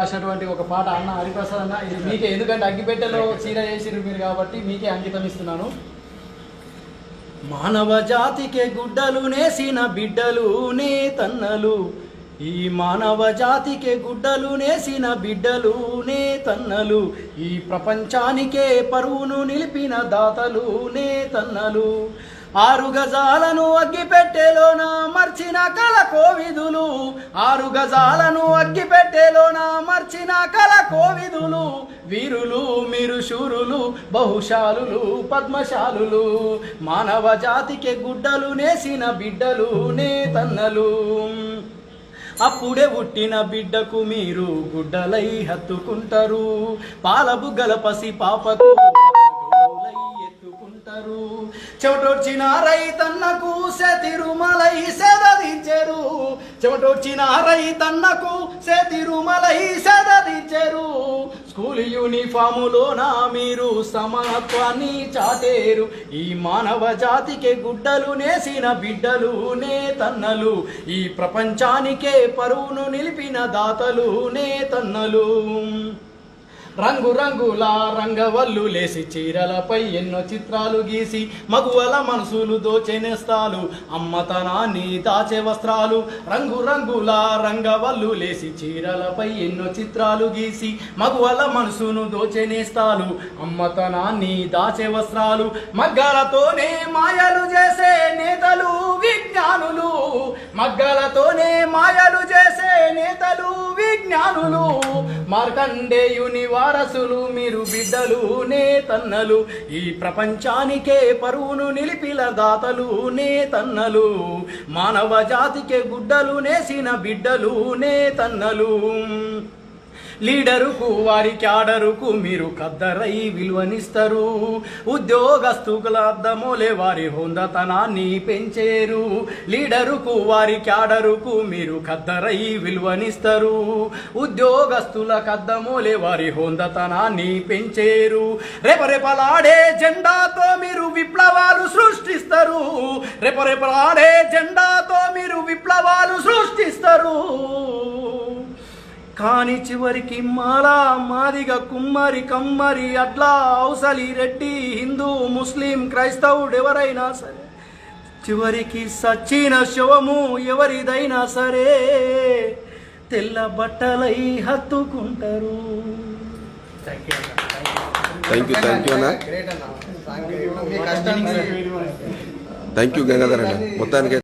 రాసినటువంటి ఒక పాట అన్న హరిప్రసాద్ అన్న ఇది మీకే ఎందుకంటే అగ్గిపెట్టెలో చీర చేసిరు మీరు కాబట్టి మీకే అంకితం ఇస్తున్నాను. మానవ జాతికే గుడ్డలు నేసిన బిడ్డలు నే తన్నలు. ఈ మానవ జాతికే గుడ్డలు నేసిన బిడ్డలు నే తన్నలు. ఈ ప్రపంచానికే పరువును నిలిపిన దాతలు నే తన్నలు. ఆరు గజాలను అగ్గిపెట్టెలోన మర్చిన కల కోవిదులు ఆరు గజాలను అగ్గిపెట్టెలోన మర్చిన కల కోవిదులు వీరులు మీరు శూరులు బహుశాలులు పద్మశాలులు మానవ జాతికి గుడ్డలు నేసిన బిడ్డలు నే తన్నలు అప్పుడే పుట్టిన బిడ్డకు మీరు గుడ్డలై హత్తుకుంటారు. పాలబుగ్గల పసి పాపకు ఎత్తుకుంటారు చెమటొచ్చిన రైతన్నకు తిరుమలై సెదదించరు. చెమటొచ్చిన రైతన్నకు తిరుమలై సెదదించరు. స్కూల్ యూనిఫాములోన మీరు సమాత్వాన్ని చాటేరు. ఈ మానవ జాతికే గుడ్డలు నేసిన బిడ్డలు నే తన్నలు. ఈ ప్రపంచానికే పరువును నిలిపిన దాతలు నే తన్నలు. రంగు రంగుల రంగవల్లు లేసి చీరలపై ఎన్నో చిత్రాలు గీసి మగువల మనసులు దోచెనేస్తాలు అమ్మతనాన్ని దాచే వస్త్రాలు. రంగు రంగుల రంగవల్లు లేసి చీరలపై ఎన్నో చిత్రాలు గీసి మగువల మనసును దోచెనేస్తాలు అమ్మతనాన్ని దాచే వస్త్రాలు. మగ్గలతోనే మాయలు చేసే నేతలు విజ్ఞానులు. మగ్గలతోనే మాయలు చేసే నేతలు విజ్ఞానులు. మార్కండేయుని వారసులు మీరు బిడ్డలు నే తన్నలు. ఈ ప్రపంచానికే పరువును నిలిపిల దాతలు నే తన్నలు. మానవ జాతికే గుడ్డలు నేసిన బిడ్డలు నే తన్నలు. లీడరుకు వారి క్యాడరుకు మీరు కద్దరై విలువనిస్తారు. ఉద్యోగస్తుల అద్దమోలే వారి హొందతనాన్ని పెంచేరు. లీడరుకు వారి క్యాడరుకు మీరు కద్దరై విలువనిస్తారు. ఉద్యోగస్తుల కద్దమోలే వారి హొందతనాన్ని పెంచేరు. రేపరేపలాడే జెండాతో మీరు విప్లవాలు సృష్టిస్తారు. రేపరేపలాడే జెండాతో మీరు విప్లవాలు సృష్టిస్తారు. కాని చివరికి మాలా మాదిగ కుమ్మరి కమ్మరి అట్లా ఔసలి రెడ్డి హిందూ ముస్లిం క్రైస్తవుడు ఎవరైనా సరే చివరికి సచ్చిన శవము ఎవరిదైనా సరే తెల్ల బట్టలై హత్తుకుంటారు. థ్యాంక్ యూ థ్యాంక్ యూ అన్న. థ్యాంక్ యూ గంగాధర్ అన్న. మొత్తానికి